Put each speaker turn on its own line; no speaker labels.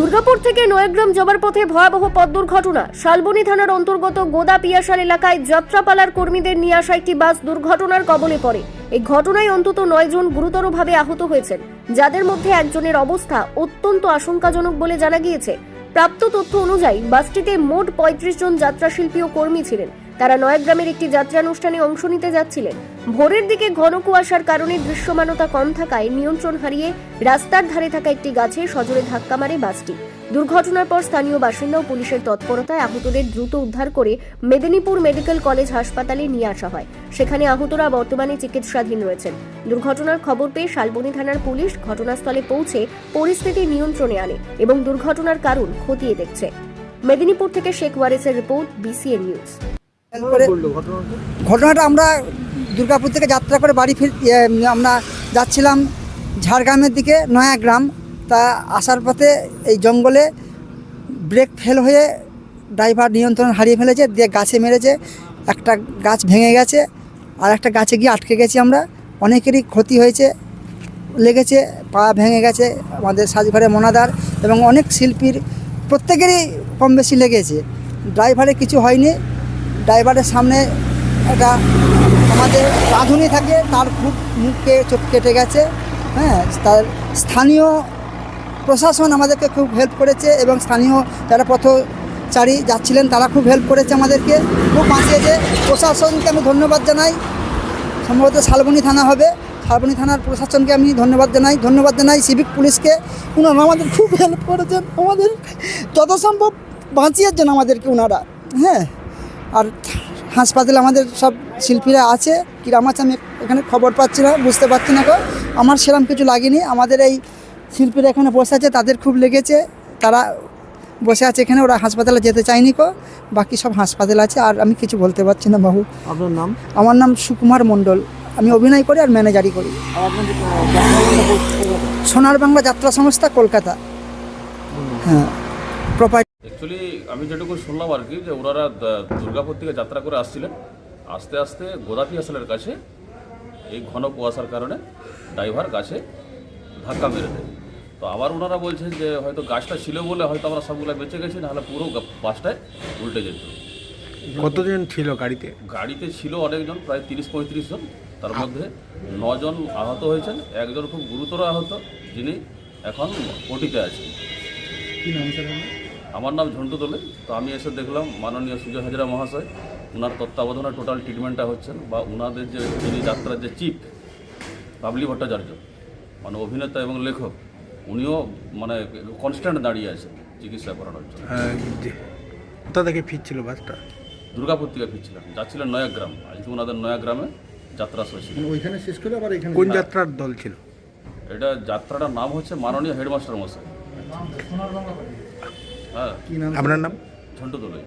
দুর্গাপুর থেকে নয়াগ্রাম যাবার পথে ভয়াবহ পথ দুর্ঘটনা শালবনী থানার অন্তর্গত গোদা পিয়াসার এলাকায় যাত্রাপালার কর্মীদের নিয়ে আসা একটি বাস দুর্ঘটনার কবলে পড়ে। এই ঘটনায় অন্তত নয় জন গুরুতরভাবে আহত হয়েছেন, যাদের মধ্যে একজনের অবস্থা অত্যন্ত আশঙ্কাজনক বলে জানা গিয়েছে। প্রাপ্ত তথ্য অনুযায়ী বাসটিতে মোট পঁয়ত্রিশ জন যাত্রাশিল্পী ও কর্মী ছিলেন। তারা নয়াগ্রামের একটি যাত্রানুষ্ঠানে অংশ নিতে যাচ্ছিলেন। ভোরের দিকে ঘন কুয়াশার কারণে দৃশ্যমানতা কম থাকায় নিয়ন্ত্রণ হারিয়ে রাস্তার ধারে থাকা একটি গাছে সজোরে ধাক্কা মারে বাসটি। দুর্ঘটনার পর স্থানীয় বাসিন্দা ও পুলিশের তৎপরতায় আহতদের দ্রুত উদ্ধার করে মেদিনীপুর মেডিকেল কলেজ হাসপাতালে নিয়ে আসা হয়। সেখানে আহতরা বর্তমানে চিকিৎসাধীন রয়েছেন। দুর্ঘটনার খবর পেয়ে শালবনী থানার পুলিশ ঘটনাস্থলে পৌঁছে পরিস্থিতি নিয়ন্ত্রণে আনে এবং দুর্ঘটনার কারণ খতিয়ে দেখছে। মেদিনীপুর থেকে শেখ ওয়ারেসের রিপোর্ট বিসিএন নিউজ
করে ঘটনাটা? আমরা দুর্গাপুর থেকে যাত্রা করে বাড়ি ফির ইয়ে, আমরা যাচ্ছিলাম ঝাড়গ্রামের দিকে নয়াগ্রাম। তা আসার পথে এই জঙ্গলে ব্রেক ফেল হয়ে ড্রাইভার নিয়ন্ত্রণ হারিয়ে ফেলেছে দিয়ে গাছে মেরেছে একটা গাছ ভেঙে গেছে আর একটা গাছে গিয়ে আটকে গেছি আমরা। অনেকেরই ক্ষতি হয়েছে লেগেছে পা ভেঙে গেছে আমাদের সাজঘরে মোনাদার এবং অনেক শিল্পীর প্রত্যেকেরই কম বেশি লেগেছে। ড্রাইভারের কিছু হয়নি ড্রাইভারের সামনে একটা আমাদের রাঁধুনি থাকে, তার খুব মুখে চোখ কেটে গেছে হ্যাঁ তার স্থানীয় প্রশাসন আমাদেরকে খুব হেল্প করেছে এবং স্থানীয় যারা পথচারী যাচ্ছিলেন, তারা খুব হেল্প করেছে আমাদেরকে। খুব বাঁচিয়েছে। প্রশাসনকে আমি ধন্যবাদ জানাই। সম্ভবত শালবনী থানা হবে। শালবনী থানার প্রশাসনকে আমি ধন্যবাদ জানাই। ধন্যবাদ জানাই সিভিক পুলিশকে। ওনারা আমাদের খুব হেল্প করেছেন। আমাদের যত সম্ভব বাঁচিয়েছেন আমাদেরকে ওনারা হ্যাঁ। আর হাসপাতালে আমাদের সব শিল্পীরা আছে। কিরাম আছে আমি এখানে খবর পাচ্ছি না বুঝতে পারছি না গো আমার সেরকম কিছু লাগেনি। আমাদের এই শিল্পীরা এখানে বসে আছে তাদের খুব লেগেছে। তারা বসে আছে এখানে ওরা হাসপাতালে যেতে চায়নি কো বাকি সব হাসপাতাল আছে আর আমি কিছু বলতে পারছি না বাবু।
আপনার নাম?
আমার নাম সুকুমার মণ্ডল। আমি অভিনয় করি আর ম্যানেজারই করি? সোনার বাংলা যাত্রা সংস্থা কলকাতা। হ্যাঁ প্রপার
আমি যেটুকু শুনলাম আর কি যে ওনারা দা- দুর্গাপুর থেকে যাত্রা করে আসছিলেন আস্তে আস্তে গোদাপি আসলের কাছে এই ঘন কুয়াশার কারণে ড্রাইভার গাছে ধাক্কা মেরে দেয়। তো আবার ওনারা বলছেন যে হয়তো গাছটা ছিল বলে হয়তো আমরা সবগুলো বেঁচে গেছি নাহলে পুরো বাসটায় উল্টে যেত।
কতজন ছিল গাড়িতে?
গাড়িতে ছিল অনেকজন প্রায় তিরিশ পঁয়ত্রিশ জন। তার মধ্যে নজন আহত হয়েছেন একজন খুব গুরুতর আহত যিনি এখন ওটিতে আছেন। আমার নাম ঝন্টু দোলে। তো আমি এসে দেখলাম মাননীয় সুজয় হাজরা মহাশয় ওনার তত্ত্বাবধানে টোটাল ট্রিটমেন্টটা হচ্ছেন বা ওনাদের যে যিনি যাত্রার যে চিফ বাবলি ভট্টাচার্য মানে অভিনেতা এবং লেখক উনিও মানে কনস্ট্যান্ট দাঁড়িয়ে আছেন চিকিৎসা করানোর জন্য।
আহ, যে- কোথা থেকে ফিরছিল বাসটা?
দুর্গাপুর থেকে ফিরছিলেন যাচ্ছিলেন নয়াগ্রাম। আজকে ওনাদের নয়াগ্রামে যাত্রা শুরু ছিল
ওইখানে শেষ করে আবার এখানে
কোন যাত্রার দল ছিল?
এটা যাত্রাটার নাম হচ্ছে মাননীয় হেডমাস্টার মশাই। হ্যাঁ
কি নাম
আপনার নাম?
ঝন্টু দোলে